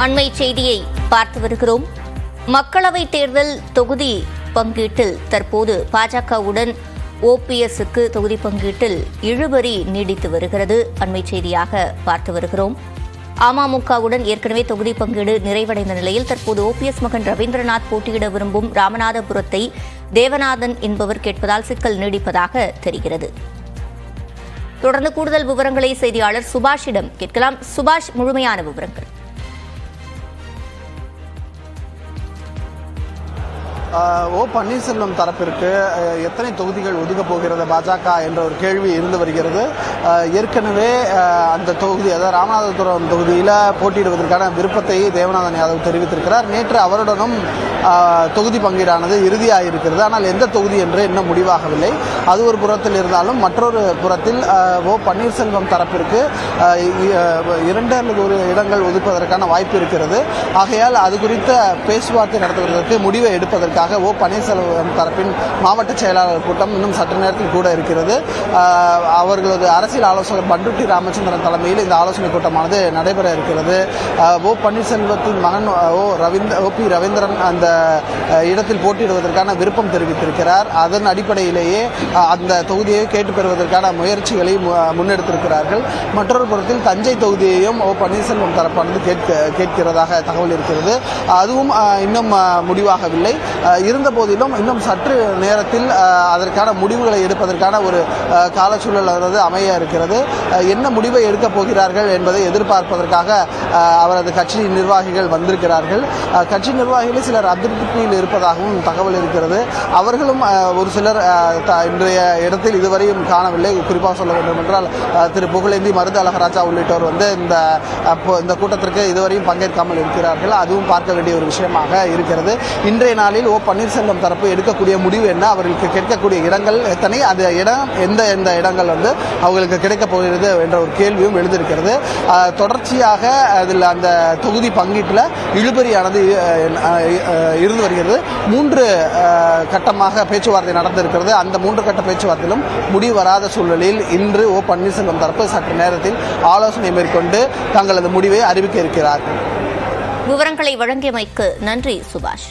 அண்மை செய்தியை பார்த்து வருகிறோம். மக்களவைத் தேர்தல் தொகுதி பங்கீட்டில் தற்போது பாஜகவுடன் ஓபிஎஸ்க்கு தொகுதி பங்கீட்டில் இழுபறி நீடித்து வருகிறது. அண்மை செய்தியாக பார்த்து வருகிறோம். அமமுகவுடன் ஏற்கனவே தொகுதி பங்கீடு நிறைவடைந்த நிலையில் தற்போது ஓபிஎஸ் மகன் ரவீந்திரநாத் போட்டியிட விரும்பும் ராமநாதபுரத்தை தேவநாதன் என்பவர் கேட்பதால் சிக்கல் நீடிப்பதாக தெரிகிறது. தொடர்ந்து கூடுதல் விவரங்களை செய்தியாளர் சுபாஷிடம் கேட்கலாம். சுபாஷ் முழுமையான விவரங்கள். ஓ பன்னீர்செல்வம் தரப்பிற்கு எத்தனை தொகுதிகள் ஒதுக்கப் போகிறது பாஜக என்ற ஒரு கேள்வி இருந்து வருகிறது. ஏற்கனவே அந்த தொகுதி அதாவது ராமநாதபுரம் தொகுதியில் போட்டியிடுவதற்கான விருப்பத்தை தேவநாதன் யாதவ் தெரிவித்திருக்கிறார். நேற்று அவருடனும் தொகுதி பங்கீடானது இறுதியாக இருக்கிறது ஆனால் எந்த தொகுதி என்று இன்னும் முடிவாகவில்லை. அது ஒரு புறத்தில் இருந்தாலும் மற்றொரு புறத்தில் ஓ பன்னீர்செல்வம் தரப்பிற்கு இரண்டு அல்லது ஒரு இடங்கள் ஒதுக்குவதற்கான வாய்ப்பு இருக்கிறது. ஆகையால் அது குறித்த பேச்சுவார்த்தை நடத்துவதற்கு முடிவை எடுப்பதற்கு எடுப்பதற்காக ஓ பன்னீர்செல்வம் தரப்பின் மாவட்ட செயலாளர் கூட்டம் இன்னும் சற்று நேரத்தில் கூட இருக்கிறது. அவர்களது அரசியல் ஆலோசகர் பண்டுட்டி ராமச்சந்திரன் தலைமையில் இந்த ஆலோசனை கூட்டமானது நடைபெற இருக்கிறது. ஓ பன்னீர்செல்வத்தின் மகன் O Ravindra O P Ravindran அந்த இடத்தில் போட்டியிடுவதற்கான விருப்பம் தெரிவித்திருக்கிறார். அதன் அடிப்படையிலேயே அந்த தொகுதியை கேட்டு பெறுவதற்கான முயற்சிகளை மு- முன்னெடுத்திருக்கிறார்கள். மற்றொரு புறத்தில் தஞ்சை தொகுதியையும் ஓ பன்னீர்செல்வம் தரப்பானது கேட்க கேட்கிறதாக தகவல் இருக்கிறது. அதுவும் இன்னும் முடிவாகவில்லை. இருந்த போதிலும் இன்னும் சற்று நேரத்தில் அதற்கான முடிவுகளை எடுப்பதற்கான ஒரு காலச்சூழல் அதாவது அமைய இருக்கிறது. என்ன முடிவை எடுக்கப் போகிறார்கள் என்பதை எதிர்பார்ப்பதற்காக அவரது கட்சி நிர்வாகிகள் வந்திருக்கிறார்கள். கட்சி நிர்வாகிகளில் சிலர் அதிருப்தியில் இருப்பதாகவும் தகவல் இருக்கிறது. அவர்களும் ஒரு சிலர் த- இன்றைய இடத்தில் இதுவரையும் காணவில்லை. குறிப்பாக சொல்ல வேண்டும் என்றால் திரு புகழேந்தி மருது அழகராஜா உள்ளிட்டோர் வந்து இந்த இந்த கூட்டத்திற்கு இதுவரையும் பங்கேற்காமல் இருக்கிறார்கள். அதுவும் பார்க்க வேண்டிய ஒரு விஷயமாக இருக்கிறது. இன்றைய நாளில் ஓ பன்னீர்செல்வம் தரப்பு எடுக்கக்கூடிய முடிவு என்ன? அவர்களுக்கு கேட்கக்கூடிய இடங்கள் எத்தனை? அந்த இடம் எந்த எந்த இடங்கள் வந்து அவங்களுக்கு கிடைக்கப் போகிறது என்ற ஒரு கேள்வியும் எழுந்திருக்கிறது. தொடர்ச்சியாக அதில் அந்த தொகுதி பங்கீட்டில் இழுபறியானது இருந்து வருகிறது. மூன்று கட்டமாக பேச்சுவார்த்தை நடந்திருக்கிறது. அந்த மூன்று கட்ட பேச்சுவார்த்தையிலும் முடிவு வராத சூழலில் இன்று ஓ பன்னீர்செல்வம் தரப்பு சற்று நேரத்தில் ஆலோசனை மேற்கொண்டு தங்களது முடிவை அறிவிக்க இருக்கிறார்கள். விவரங்களை வழங்கியமைக்கு நன்றி சுபாஷ்.